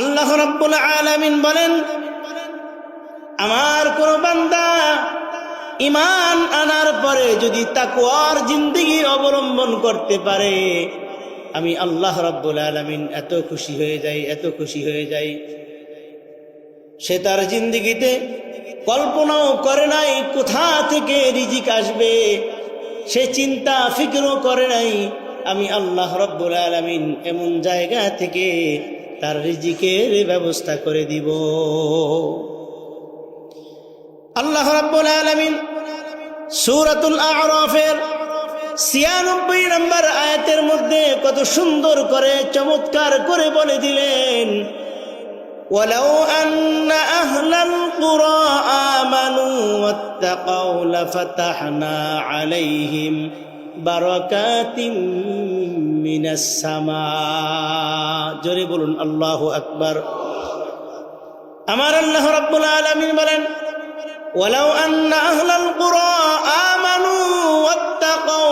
আল্লাহ রাব্বুল আলামিন বলেন, আমার কোন বান্দা ইমান আনার পরে যদি তাকুয়ার জিন্দিগি অবলম্বন করতে পারে, আমি আল্লাহ রাব্বুল আলামিন এত খুশি হয়ে যাই, এত খুশি হয়ে যাই। সে তার জিন্দিগিতে কল্পনাও করে নাই কোথা থেকে রিজিক আসবে, সে চিন্তা, ফিক্রও করে নাই, আমি আল্লাহ রব্বুল আলমিন এমন জায়গা থেকে তার রিজিকের ব্যবস্থা করে দিব আল্লাহ রব্বুল আলমিন সুরাতুল আরফের ছিয়ানব্বই নম্বর আয়াতের মধ্যে কত সুন্দর করে চমৎকার করে বলে দিলেন ولو أن أهل القرى آمنوا واتقوا لفتحنا عليهم বারকাতিম মিনাসামা জোরে বলুন, আল্লাহ আকবার। আমার আল্লাহ রাব্বুল আলামিন বলেন, ওয়ালাউ আন্না আহলাল কুরা আমানু ওয়াত্তাকাউ।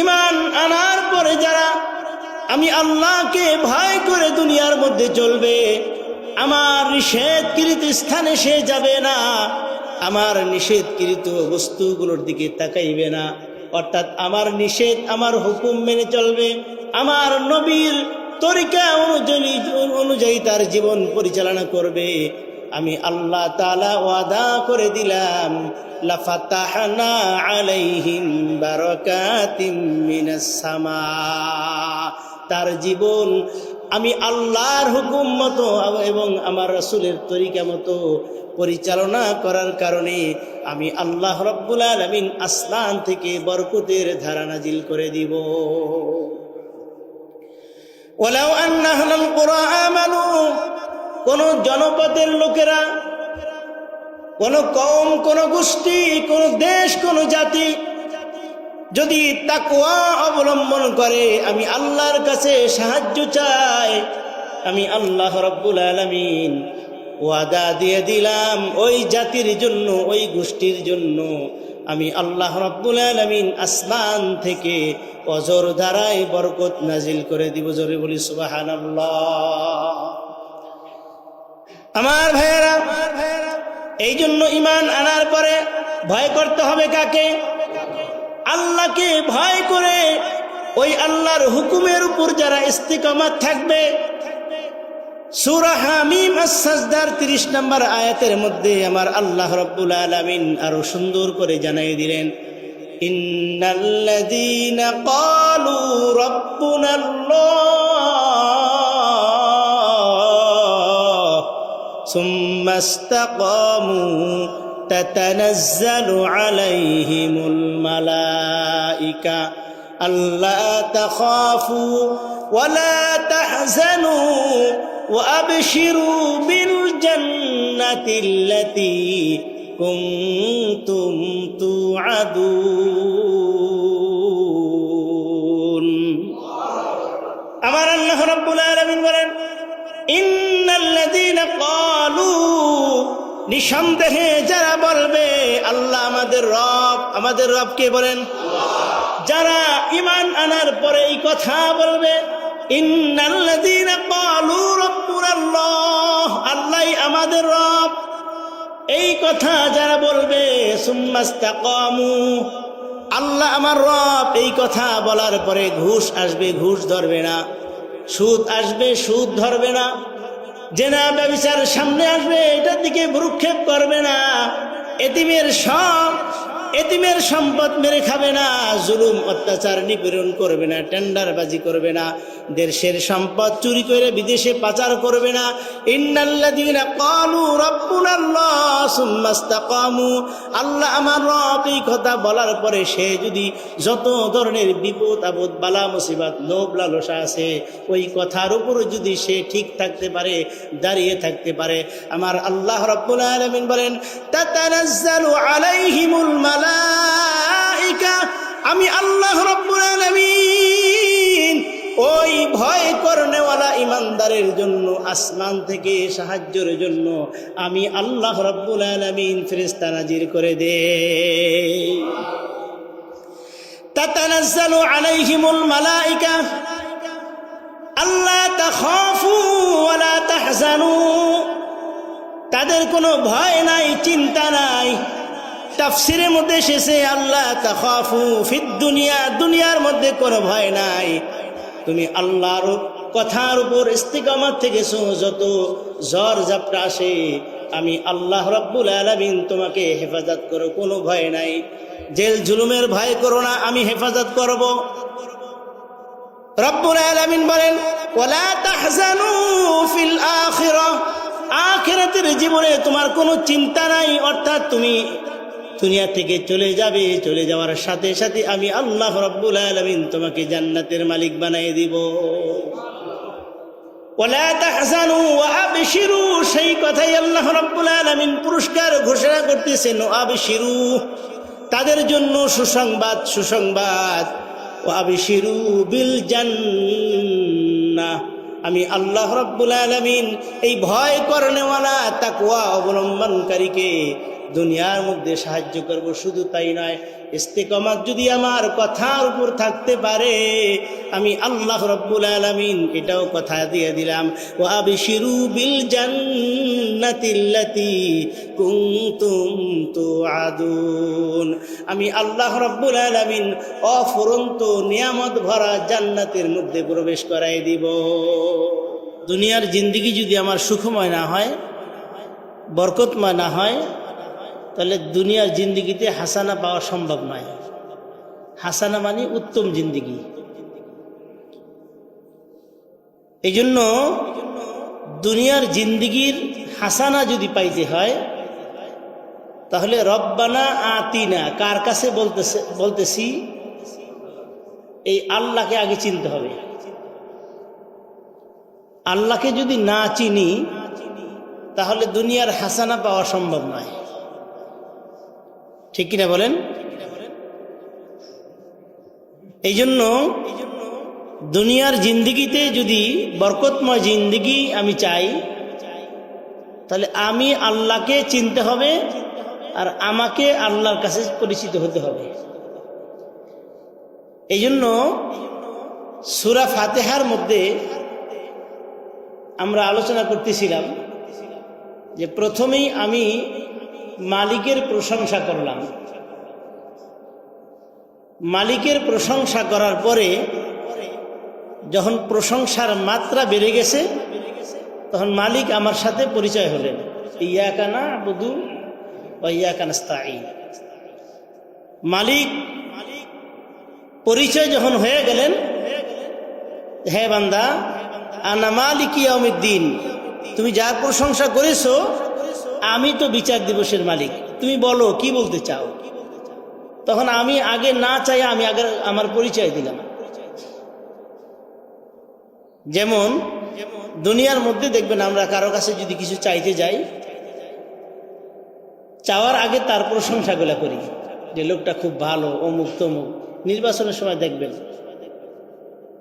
ঈমান আনার পরে যারা, আমি আল্লাহকে ভয় করে দুনিয়ার মধ্যে চলবে, আমার নিষেধকৃত স্থানে সে যাবে না, আমার নিষেধকৃত বস্তুগুলোর দিকে তাকাইবে না। অর্থাৎ আমার নিষেধ, আমার হুকুম মেনে চলবে, আমার নবীর তরিকা অনুযায়ী অনুযায়ী তার জীবন পরিচালনা করবে। আমি আল্লাহ তালা ওয়াদা করে দিলাম, লাফাতাহানা সামা। তার জীবন আমি আল্লাহর হুকুম মতো এবং আমার রসুলের তরিকা মতো পরিচালনা করার কারণে আমি আল্লাহ রব্বুল আলমিন আসমান থেকে বরকতের ধারা নাজিল করে দিব। ওলাও আন্নাহলাল কোরআন আমানু, কোন জনপদের লোকেরা, কোন কম কোন গোষ্ঠী, কোন দেশ, কোন জাতি যদি তাকুয়া অবলম্বন করে, আমি আল্লাহর কাছে সাহায্য চাই, আমি আল্লাহ রব্বুল আলমিন ওয়াদা দিয়ে দিলাম ওই জাতির জন্য, ওই গোষ্ঠীর জন্য। আমি আল্লাহ রব্বুল আলমিন আসমান থেকে অজর দ্বারাই বরকত নাজিল করে দিব, জোরে বলি সুবাহান আমার ভাইয়েরা, এই জন্য ইমান আনার পরে ভয় করতে হবে কাকে? আল্লাহকে ভয় করে ওই আল্লাহর হুকুমের উপর যারা ইস্তিকামাত থাকবে। সুরা তিরিশ নম্বর মধ্যে আমার আল্লাহ আরও সুন্দর করে দিলেন تتنزل عليهم الملائكة ألا تخافوا ولا تحزنوا وأبشروا بالجنة التي كنتم توعدون أمر الله رب العالمين ولن إن الذين قالوا নিঃসন্দেহে যারা বলবে, আল্লাহ আমাদের রব, আমাদের রবকে বলেন? যারা ইমান আনার পরে এই কথা বলবে আল্লাহ আমাদের রব। এই কথা যারা বলবে আল্লাহ আমার রব। এই কথা বলার পরে ঘুষ আসবে, ঘুষ ধরবে না। সুদ আসবে, সুদ ধরবে না। জেনা ব্যবসার সামনে আসবে এটার দিকে ভ্রুক্ষেপ করবে না। এতিমের সব এতিমের সম্পদ মেরে খাবে না, জুলুম, অত্যাচার নিপীড়ন করবে না, টেন্ডারবাজি করবে না, দেশের সম্পদ চুরি করে বিদেশে পাচার করবে না। ইন্নাল্লাযীনা ক্বালু রাব্বুনাল্লাহ সুম্মা ইসতাকামু, আল্লাহ আমার রব এই কথা বলার পরে সে যদি যত ধরনের বিপদ, আপদ, বালা, মুসিবত, লোভ, লালসা আছে, ওই কথার উপর যদি সে ঠিক থাকতে পারে, দাঁড়িয়ে থাকতে পারে, আমার আল্লাহ রাব্বুল আলামিন বলেন, তাতানাজ্জালু আলাইহিমুল আমি আল্লাহ ওই ভয় করনেওয়ালা ইমানদারের জন্য, আসমান থেকে সাহায্যের জন্য আমি আল্লাহ রাব্বুল আলামিন ফেরেশতা নাজির করে দে যাদের কোনো ভয় নাই, চিন্তা নাই। তাফসিরের মধ্যে এসেছে, আল্লাহ তাখাফু ফিদ দুনিয়া, দুনিয়ার মধ্যে কোনো ভয় নাই। তুমি আল্লাহর কথার উপর ইস্তিকামাত থেকে যত জ্বর জাপটা আসে, আমি আল্লাহ রব্বুল আলমিন তোমাকে হেফাজত করো, কোনো ভয় নাই। জেল জুলুমের ভয় করো না, আমি হেফাজত করব। রব্বুল আলমিন বলেন ওলা আখিরাতের জীবনে তোমার কোনো চিন্তা নাই, অর্থাৎ তুমি দুনিয়া থেকে চলে যাবে, চলে যাওয়ার সাথে সাথে আমি আল্লাহ রব্বুল আলমিন তোমাকে জান্নাতের মালিক বানিয়ে দিব। সেই কথাই আল্লাহ রব্বুল আলমিন পুরস্কার ঘোষণা করতেছেন আবশিরু, তাদের জন্য সুসংবাদ সুসংবাদ। ও আবিশিরু বিল জান্নাহ। আমি আল্লাহ রব্বুল আলমিন এই ভয় করনেওয়ালা তাকুয়া অবলম্বনকারীকে দুনিয়ার মধ্যে সাহায্য করব, শুধু তাই নয় ইস্তেকমাত যদি আমার কথার উপর থাকতে পারে, আমি আল্লাহ রব্বুল আলমিন এটাও কথা দিয়ে দিলাম ও আবিশিরু বিল জান্নাতিল্লাতি কুনতুম তুআদুন। আমি আল্লাহ রব্বুল আলমিন অফুরন্ত নিয়ামত ভরা জান্নাতের মধ্যে প্রবেশ করাই দিব। দুনিয়ার জিন্দিগি যদি আমার সুখময় না হয়, বরকতময় না হয় তাহলে দুনিয়ার জিন্দিগিতে হাসানা পাওয়া সম্ভব নয়। হাসানা মানে উত্তম জিন্দিগি। এই জন্য দুনিয়ার জিন্দিগির হাসানা যদি পাইতে হয়, তাহলে রব্বানা আতিনা, কার কাছে বলতেছে, বলতেছি? এই আল্লাহকে আগে চিনতে হবে। আল্লাহকে যদি না চিনি, তাহলে দুনিয়ার হাসানা পাওয়া সম্ভব নয়। ঠিক কিনা বলেন? এই জন্য দুনিয়ার জিন্দিগিতে যদি বরকতময় জিন্দিগি আমি চাই, তাহলে আমি আল্লাহকে চিনতে হবে আর আমাকে আল্লাহর কাছে পরিচিত হতে হবে। এই জন্য সুরা ফাতেহার মধ্যে আমরা আলোচনা করতেছিলাম যে প্রথমেই আমি মালিকের প্রশংসা করলাম। মালিকের প্রশংসা করার পরে যখন প্রশংসার মাত্রা বেড়ে গেছে, তখন মালিক আমার সাথে পরিচয় হলেন। ইয়া কানা বধু ইয়া কানাস্তাই মালিক পরিচয় যখন হয়ে গেলেন, হে বান্দা, আনা মালিক দিন তুমি যার প্রশংসা করেছ আমি তো বিচার দিবসের মালিক। তুমি বলো, কি বলতে চাও? তখন আমি আগে না চাই আমি আগে আমার পরিচয় দিলাম। যেমন, দুনিয়ার মধ্যে দেখবেন আমরা কারও কাছে যদি কিছু চাইতে যাই, চাওয়ার আগে তার প্রশংসাগুলা করি, যে লোকটা খুব ভালো, অমুক তমুক। নির্বাচনের সময় দেখবেন,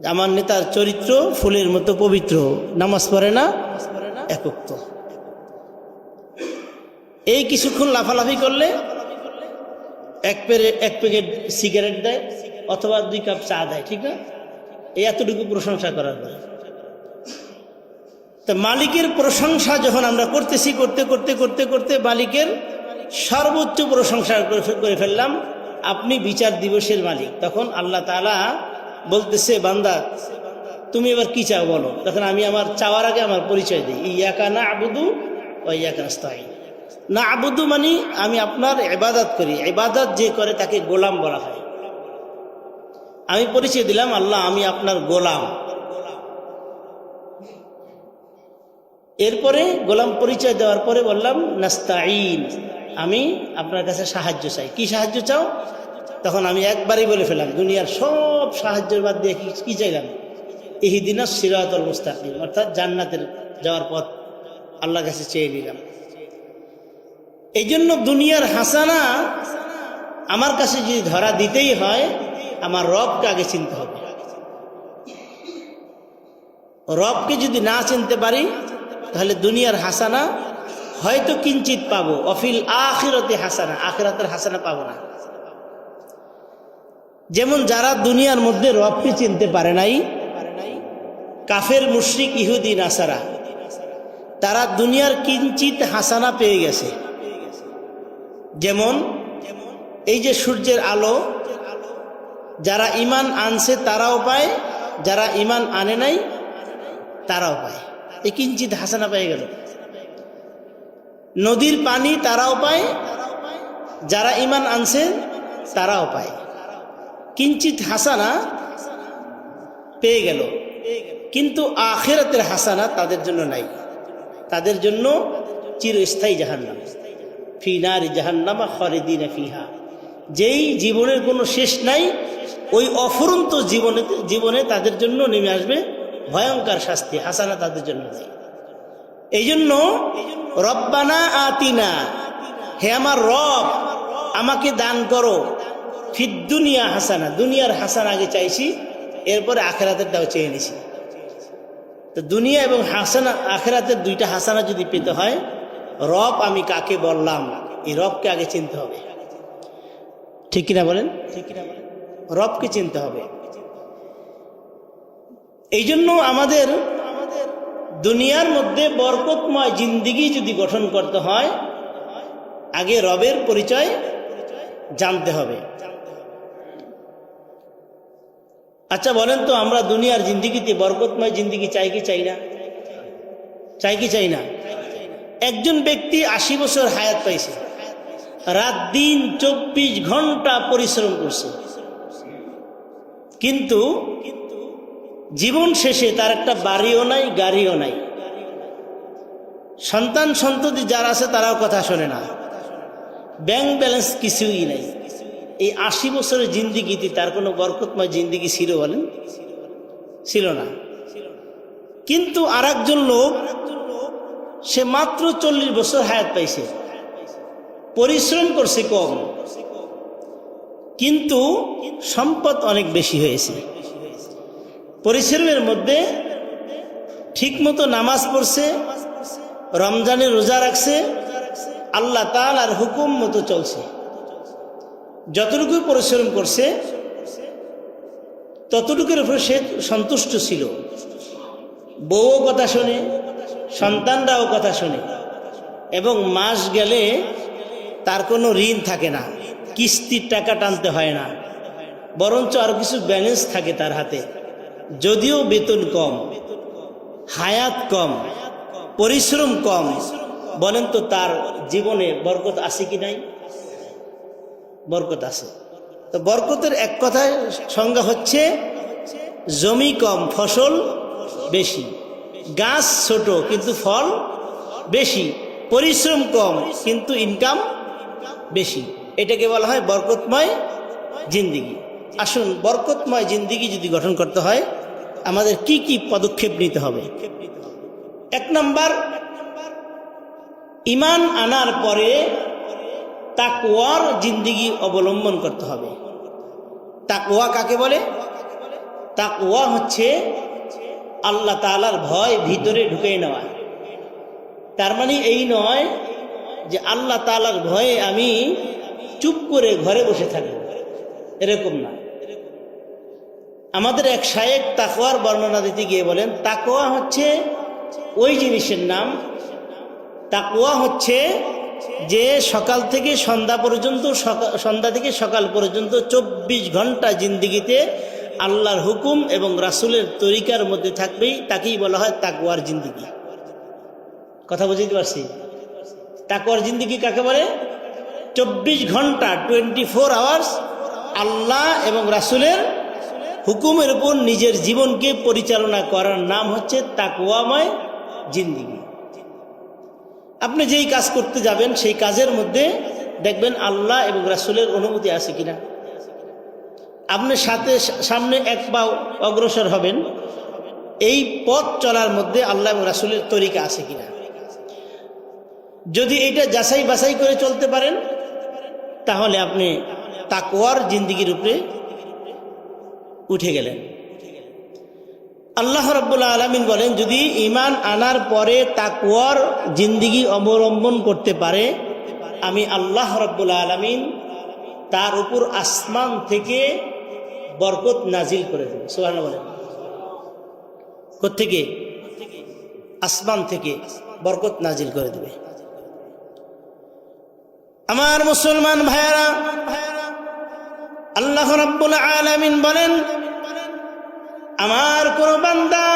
আমার নেতার চরিত্র ফুলের মতো পবিত্র, নামাজ পড়ে না একক তো এই কিছুক্ষণ লাফালাফি করলে এক পেরে, এক প্যাকেট সিগারেট দেয় অথবা দুই কাপ চা দেয়, ঠিক না? এই এতটুকু প্রশংসা করার পরে। তো মালিকের প্রশংসা যখন আমরা করতেছি, করতে করতে করতে করতে মালিকের সর্বোচ্চ প্রশংসা করে ফেললাম, আপনি বিচার দিবসের মালিক। তখন আল্লাহ তালা বলতেছে, বান্দা, তুমি এবার কি চাও বলো? তখন আমি আমার চাওয়ার আগে আমার পরিচয় দিই। ইয়াকা না আবুদু ও ইয়াকা স্থায়ী না আবুদু মানে আমি আপনার এবাদত করি। এবাদত যে করে তাকে গোলাম বলা হয়। আমি পরিচয় দিলাম, আল্লাহ, আমি আপনার গোলাম। এরপরে গোলাম পরিচয় দেওয়ার পরে বললাম নাস্তাইন আমি আপনার কাছে সাহায্য চাই। কি সাহায্য চাও? তখন আমি একবারই বলে ফেলাম দুনিয়ার সব সাহায্যের বাদ দিয়ে কি চাইলাম? এই দিন সিরাতল মুস্তাকিম, অর্থাৎ জান্নাতের যাওয়ার পথ আল্লাহর কাছে চেয়ে নিলাম। এই জন্য দুনিয়ার হাসানা আমার কাছে যদি ধরা দিতেই হয়, আমার রবকে আগে চিনতে হবে। রবকে যদি না চিনতে পারি, তাহলে দুনিয়ার হাসানা হয়তো কিঞ্চিত পাবো। অফিল আখিরতে হাসানা, আখিরাতের হাসানা পাবো না। যেমন যারা দুনিয়ার মধ্যে রবকে চিনতে পারে নাই, কাফের, মুশ্রিক, ইহুদি, নাসারা, তারা দুনিয়ার কিঞ্চিত হাসানা পেয়ে গেছে। যেমন, এই যে সূর্যের আলো, যারা ইমান আনছে তারাও পায়, যারা ইমান আনে নাই, তারাও পায়। এই কিঞ্চিত হাসানা পেয়ে গেল। নদীর পানি তারাও পায়, যারা ইমান আনছে তারাও পায়। কিঞ্চিত হাসানা পেয়ে গেল। কিন্তু আখেরাতের হাসানা তাদের জন্য নাই। তাদের জন্য চিরস্থায়ী জাহান্নাম। ফি নারি জাহান্নামা খরিদিন ফিহা। যেই জীবনের কোনো শেষ নাই, ওই অফুরন্ত জীবনে জীবনে তাদের জন্য নেমে আসবে ভয়ঙ্কর শাস্তি, হাসানা তাদের জন্য নেই। এই জন্য রব্বানা আতিনা, হে আমার রব, আমাকে দান করো। ফির দুনিয়া হাসানা, দুনিয়ার হাসানা আগে চাইছি, এরপরে আখেরাতের দাও চেয়ে নিছি। তো দুনিয়া এবং হাসানা, আখেরাতের দুইটা হাসানা যদি পেতে হয় রব আমি কাকে বললাম? এই রবকে আগে চিনতে হবে। ঠিক কিনা বলেন? ঠিক কিনা বলেন রবকে চিনতে হবে। এই জন্য আমাদের দুনিয়ার মধ্যে বরকতময় জিন্দিগি যদি গঠন করতে হয়, আগে রবের পরিচয় জানতে হবে। আচ্ছা বলেন তো আমরা দুনিয়ার জিন্দিগিতে বরকতময় জিন্দিগি চাই কি চাই না? চাই কি চাই না? একজন ব্যক্তি আশি বছর হায়াত পাইছে। রাত দিন চব্বিশ ঘণ্টা পরিশ্রম করছে। কিন্তু জীবন শেষে তার একটা বাড়িও নাই, গাড়িও নাই। সন্তান সন্ততি যারা আছে তারাও কথা শোনে না। ব্যাংক ব্যালেন্স কিছুই নাই। এই আশি বছরের জিন্দিগিতে তার কোনো বরকতময় জিন্দিগি ছিল বলেন? ছিল না। কিন্তু আর লোক সে মাত্র চল্লিশ বছর হায়াত পাইছে। পরিশ্রম করছে কম। কিন্তু সম্পদ অনেক বেশি হয়েছে। পরিশ্রমের মধ্যে ঠিকমতো নামাজ পড়ছে, রমজানে রোজা রাখছে, আল্লাহ তাল আর হুকুম মতো চলছে। যতটুকু পরিশ্রম করছে, ততটুকুর উপরে সে সন্তুষ্ট ছিল। বউও কথা শোনে সন্তানরাও কথা শোনে। এবং মাস গেলে তার কোনো ঋণ থাকে না, কিস্তির টাকা টানতে হয় না, বরঞ্চ আরও কিছু ব্যালেন্স থাকে তার হাতে। যদিও বেতন কম, হায়াত কম, পরিশ্রম কম, বলেন তো তার জীবনে বরকত আছে কি নাই? বরকত আছে। তো বরকতের এক কথায় সংজ্ঞা হচ্ছে, জমি কম, ফসল বেশি। গাছ ছোট, কিন্তু ফল বেশি। পরিশ্রম কম, কিন্তু ইনকাম বেশি। এটাকে বলা হয় বরকতময় জিন্দিগি। আসুন, বরকতময় জিন্দিগি যদি গঠন করতে হয়, আমাদের কি কি পদক্ষেপ নিতে হবে? এক নম্বর, ইমান আনার পরে তাকওয়ার জিন্দিগি অবলম্বন করতে হবে। তাকওয়া কাকে বলে? তাকওয়া হচ্ছে আল্লাহ তালার ভয় ভিতরে ঢুকে নেওয়া। তার মানে এই নয় যে আল্লাহ তালার ভয়ে আমি চুপ করে ঘরে বসে থাকব। এরকম না। আমাদের এক শায়েক তাকোয়ার বর্ণনা দিতে গিয়ে বলেন তাকোয়া হচ্ছে ওই জিনিসের নাম। তাকোয়া হচ্ছে যে সকাল থেকে সন্ধ্যা পর্যন্ত সন্ধ্যা থেকে সকাল পর্যন্ত চব্বিশ ঘণ্টা জিন্দিগিতে আল্লাহর হুকুম এবং রাসুলের তরিকার মধ্যে থাকবেই তাকেই বলা হয় তাকুয়ার জিন্দিগি। কথা বুঝতে পারছি? তাকুয়ার জিন্দিগি কাকে বলে? চব্বিশ ঘণ্টা টোয়েন্টি ফোর আওয়ার্স আল্লাহ এবং রাসুলের হুকুমের উপর নিজের জীবনকে পরিচালনা করার নাম হচ্ছে তাকুয়াময় জিন্দিগি। আপনি যেই কাজ করতে যাবেন, সেই কাজের মধ্যে দেখবেন আল্লাহ এবং রাসুলের অনুমতি আছে কিনা। আপনি সাথে সামনে এক পা অগ্রসর হবেন। এই পথ চলার মধ্যে আল্লাহ রাসুলের তরিকা আছে কিনা? যদি এটা যাচাই বাছাই করে চলতে পারেন, তাহলে আপনি তাকোয়ার জিন্দিগির উপরে উঠে গেলেন। আল্লাহ রব্বুল্লা আলমিন বলেন, যদি ইমান আনার পরে তাকুয়ার জিন্দিগি অবলম্বন করতে পারে, আমি আল্লাহ রব্বুল্লা আলমিন তার উপর আসমান থেকে বরকত নাজিল করে দেব। সোহান বলেন কোথেকে আসমান থেকে বরকত নাজিল করে দেবে। আমার মুসলমান ভাইয়ারা, আল্লাহ রাব্বুল আলামিন বলেন, আমার কোন বান্দা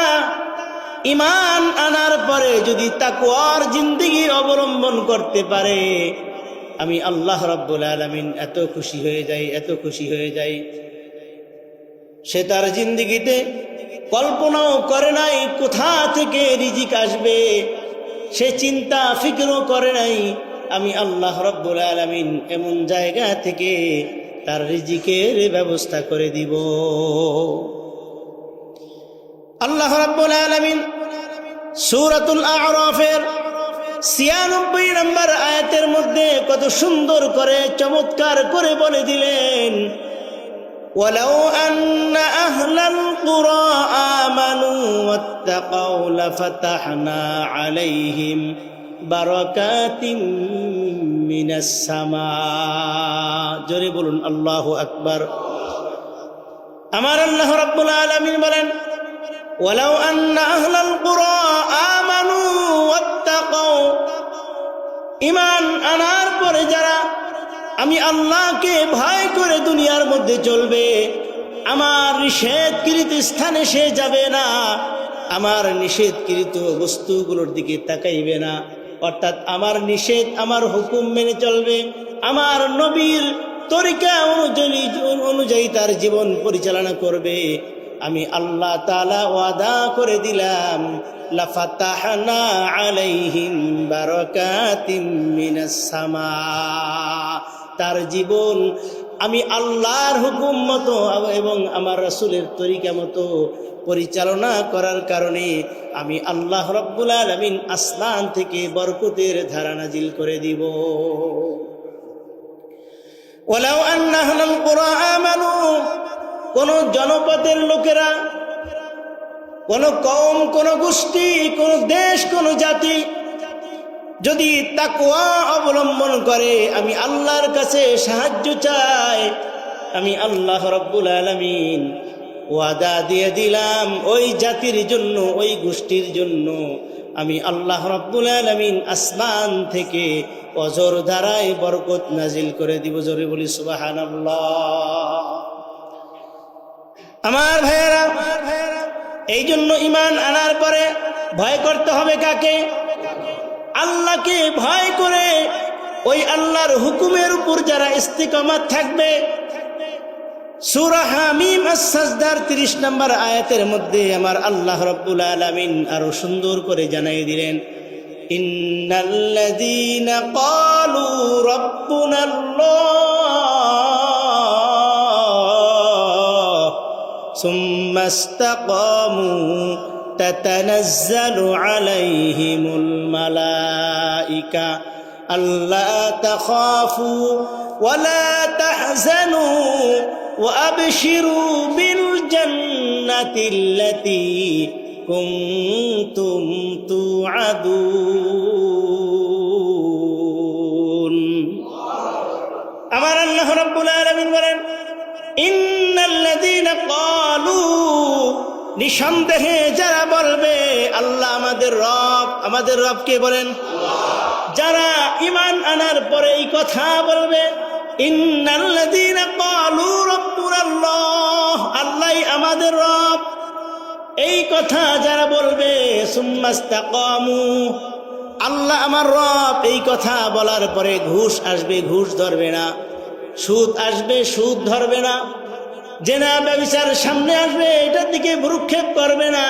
ইমান আনার পরে যদি তাকুয়ার জিন্দিগি অবলম্বন করতে পারে, আমি আল্লাহ রাব্বুল আলামিন এত খুশি হয়ে যাই, এত খুশি হয়ে যাই। সে তার জিন্দিগিতে কল্পনাও করে নাই কোথা থেকে রিজিক আসবে। সে চিন্তা, ফিক্রও করে নাই, আমি আল্লাহ রব্বুল আলমিন এমন জায়গা থেকে তার রিজিকের ব্যবস্থা করে দিব। আল্লাহ রব্বুল আলমিন সুরাতুল আরফের ছিয়ানব্বই নম্বর আয়াতের মধ্যে কত সুন্দর করে, চমৎকার করে বলে দিলেন ولو أن أهل القرى آمنوا واتقوا لفتحنا عليهم بركات من السماء জোরে বলুন আল্লাহু আকবার আমার আল্লাহ রাব্বুল আলামিন বলেন ولو أن أهل القرى آمنوا واتقوا ইমান আনার পরে যারা আমি আল্লাহকে ভয় করে দুনিয়ার মধ্যে চলবে। আমার নিষেধকৃত স্থানে সে যাবে না। আমার নিষেধকৃত বস্তুগুলোর দিকে তাকাইবে না। অর্থাৎ আমার নিষেধ আমার হুকুম মেনে চলবে। আমার নবীর তরিকা অনুযায়ী অনুযায়ী তার জীবন পরিচালনা করবে। আমি আল্লাহ তালা ওয়াদা করে দিলাম, লাফাতাহনা আলাইহিম বারাকাতিম মিনাস সামা। তার জীবন। আমি আল্লাহর হুকুম মতো এবং আমার রাসূলের তরিকা মতো পরিচালনা করার কারণে আমি আল্লাহ রব্বুল আলমিন আসমান থেকে বরকতের ধারা নাজিল করে দিব। ওলাও আন্নাহলাল কোরআমানু কোন জনপদের লোকেরা, কোন কম কোন গোষ্ঠী, কোন দেশ, কোন জাতি যদি তাকুয়া অবলম্বন করে, আমি আল্লাহর কাছে সাহায্য চাই। আমি আল্লাহ রব্বুল আলমিন ওয়াদা দিয়ে দিলাম ওই জাতির জন্য, ওই গোষ্ঠীর জন্য। আমি আল্লাহ রব্বুল আলমিন আসমান থেকে অজর দ্বারাই বরকত নাজিল করে দিব, জোরে বলি সুবাহান আমার ভাইয়েরা এই জন্য ইমান আনার পরে ভয় করতে হবে কাকে? আল্লাহকে ভয় করে ওই আল্লাহর হুকুমের উপর যারা ইস্তিকমাত থাকবে। সুরা হামিম তিরিশ নম্বর আয়াতের মধ্যে আমার আল্লাহ রব্বুল আলমিন আরও সুন্দর করে জানাই দিলেন, ইন্নাল্লাযীনা ক্বালু تتنزل عليهم الملائكة ألا تخافوا ولا تحزنوا وأبشروا بالجنة التي كنتم توعدون أمر الله رب العالمين বলেন ইন্নাল্লাযীনা নিঃসন্দেহে যারা বলবে, আল্লাহ আমাদের রব, আমাদের রবকে বলেন? যারা ইমান আনার পরে এই কথা বলবে আল্লাহ আমাদের রব। এই কথা যারা বলবে আল্লাহ আমার রব। এই কথা বলার পরে ঘুষ আসবে, ঘুষ ধরবে না। সুদ আসবে, সুদ ধরবে না। জেনা ব্যবসার সামনে আসবে, এটার দিকে ভ্রুক্ষেপ করবে না।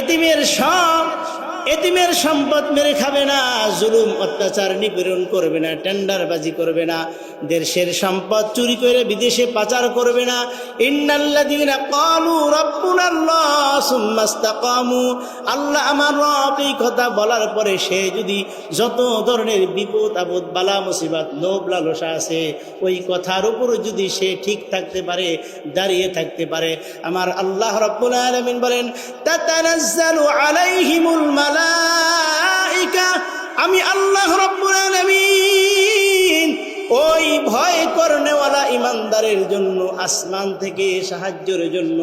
এতিমের সব, এতিমের সম্পদ মেরে খাবে না, জুলুম, অত্যাচার নিপীড়ন করবে না, টেন্ডারবাজি করবে না। দেশের সম্পদ চুরি করে বিদেশে পাচার করবে না। আল্লাহ আমার রব কথা বলার পরে সে যদি যত ধরনের বিপদ, আপদ, বালা, মুসিবত, লোভ, লালসা আছে, ওই কথার উপর যদি সে ঠিক থাকতে পারে, দাঁড়িয়ে থাকতে পারে, আমার আল্লাহ রব্বুল আলামিন বলেন আমি আল্লাহ রব্বুল আলামিন ওই ভয় করনেওয়ালা ইমানদারের জন্য, আসমান থেকে সাহায্যের জন্য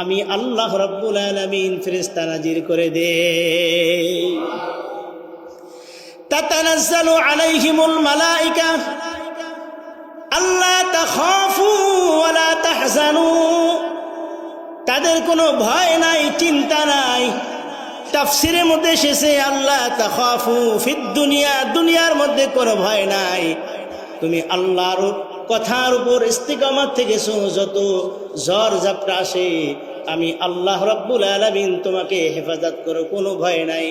আমি আল্লাহ রব্বুল আলমিন ফেরেস্তা নাজির করে দে আল্লাহ তাদের কোনো ভয় নাই, চিন্তা নাই। তাফসিরের মধ্যে এসেছে আল্লাহ তাখাফু ফিদ দুনিয়া, দুনিয়ার মধ্যে কোনো ভয় নাই। তুমি আল্লাহর কথার উপর ইস্তিকামাত থেকে যত জ্বর জাপটা আসে, আমি আল্লাহ রব্বুল আলমিন তোমাকে হেফাজত করো, কোনো ভয় নাই।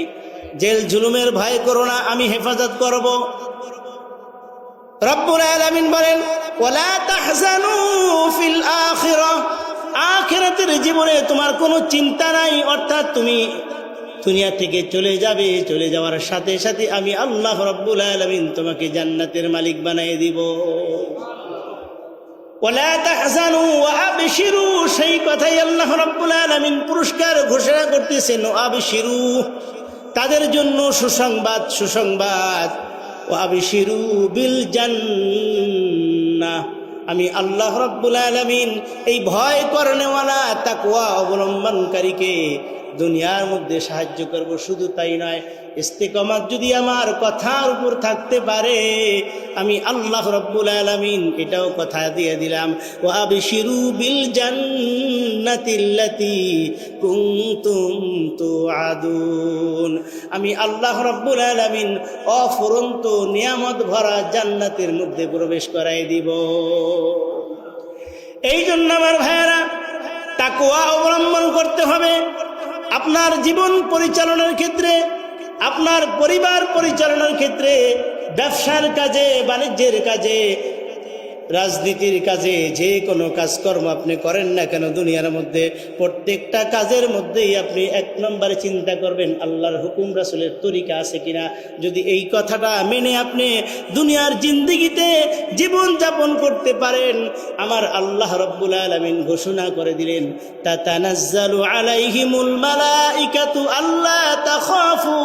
জেল জুলুমের ভয় করো না, আমি হেফাজত করব। রব্বুল আলমিন বলেন আখিরাতের জীবনে তোমার কোনো চিন্তা নাই, অর্থাৎ তুমি দুনিয়া থেকে চলে যাবে, চলে যাওয়ার সাথে সাথে আমি আল্লাহ রব্বুল আলমিন তোমাকে জান্নাতের মালিক বানিয়ে দিব। সেই কথাই আল্লাহ রাব্বুল আলামিন পুরস্কার ঘোষণা করতেছেন ওয়াবশিরু তাদের জন্য সুসংবাদ সুসংবাদ। ওয়াবশিরু বিল জান্নাহ। আমি আল্লাহ রাব্বুল আলামিন এই ভয় করনেওয়ালা তাকওয়া অবলম্বনকারীকে দুনিয়ার মধ্যে সাহায্য করব, শুধু তাই নয়, ইস্তেকমাত যদি আমার কথার উপর থাকতে পারে, আমি আল্লাহ রব্বুল আলমিন এটাও কথা দিয়ে দিলাম ও আবিশিরু বিল জান্নাতিল্লাতি কুনতুম তুআদুন। আমি আল্লাহ রব্বুল আলমিন অফুরন্ত নিয়ামত ভরা জান্নাতের মধ্যে প্রবেশ করাই দিব। এই জন্য আমার ভাইয়েরা তাকুয়া অবলম্বন করতে হবে। আপনার জীবন পরিচালনার ক্ষেত্রে আপনার পরিবার পরিচালনার ক্ষেত্রে ব্যবসার কাজে বাণিজ্যের কাজে রাজনীতির কাজে যে কোনো কাজকর্ম আপনি করেন না কেন, দুনিয়ার মধ্যে প্রত্যেকটা কাজের মধ্যেই আপনি এক নম্বরে চিন্তা করবেন, আল্লাহর হুকুম, রাসুলের তরিকা আছে কিনা? যদি এই কথাটা মেনে আপনি দুনিয়ার জিন্দিগিতে জীবন যাপন করতে পারেন, আমার আল্লাহ রব্বুল আলমিন ঘোষণা করে দিলেন তা তানাজ্জালু আলাইহিমুল মালাইকাতু আল্লাহ তাখাফু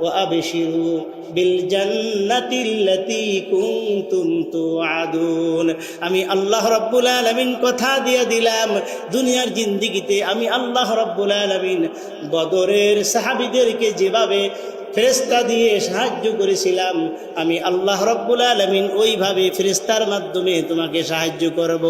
وأبشروا بالجنة التي كنتم توعدون আমি আল্লাহ রব্বুল আলমিন কথা দিয়ে দিলাম দুনিয়ার জিন্দিগিতে আমি আল্লাহ রব্বুল আলমিন বদরের সাহাবিদেরকে যেভাবে ফেরেস্তা দিয়ে সাহায্য করেছিলাম আমি আল্লাহ রব্বুল আলমিন ওইভাবে ফেরেস্তার মাধ্যমে তোমাকে সাহায্য করব